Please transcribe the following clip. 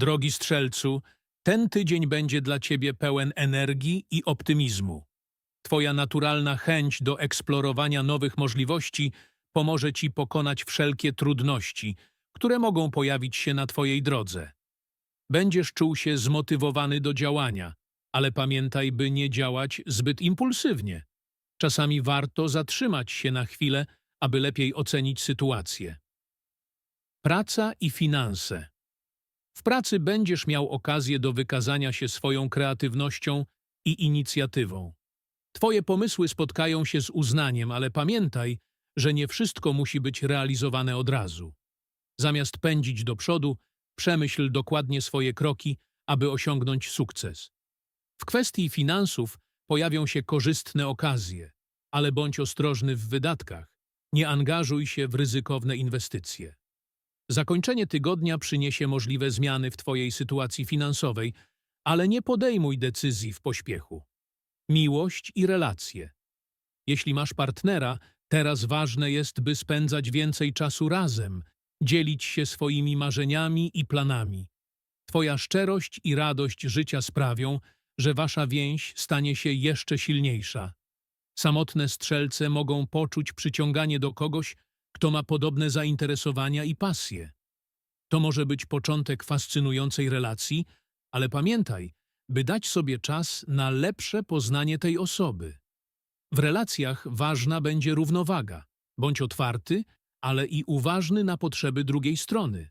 Drogi strzelcu, ten tydzień będzie dla ciebie pełen energii i optymizmu. Twoja naturalna chęć do eksplorowania nowych możliwości pomoże ci pokonać wszelkie trudności, które mogą pojawić się na twojej drodze. Będziesz czuł się zmotywowany do działania, ale pamiętaj, by nie działać zbyt impulsywnie. Czasami warto zatrzymać się na chwilę, aby lepiej ocenić sytuację. Praca i finanse. W pracy będziesz miał okazję do wykazania się swoją kreatywnością i inicjatywą. Twoje pomysły spotkają się z uznaniem, ale pamiętaj, że nie wszystko musi być realizowane od razu. Zamiast pędzić do przodu, przemyśl dokładnie swoje kroki, aby osiągnąć sukces. W kwestii finansów pojawią się korzystne okazje, ale bądź ostrożny w wydatkach. Nie angażuj się w ryzykowne inwestycje. Zakończenie tygodnia przyniesie możliwe zmiany w Twojej sytuacji finansowej, ale nie podejmuj decyzji w pośpiechu. Miłość i relacje. Jeśli masz partnera, teraz ważne jest, by spędzać więcej czasu razem, dzielić się swoimi marzeniami i planami. Twoja szczerość i radość życia sprawią, że wasza więź stanie się jeszcze silniejsza. Samotne strzelce mogą poczuć przyciąganie do kogoś, kto ma podobne zainteresowania i pasje. To może być początek fascynującej relacji, ale pamiętaj, by dać sobie czas na lepsze poznanie tej osoby. W relacjach ważna będzie równowaga. Bądź otwarty, ale i uważny na potrzeby drugiej strony.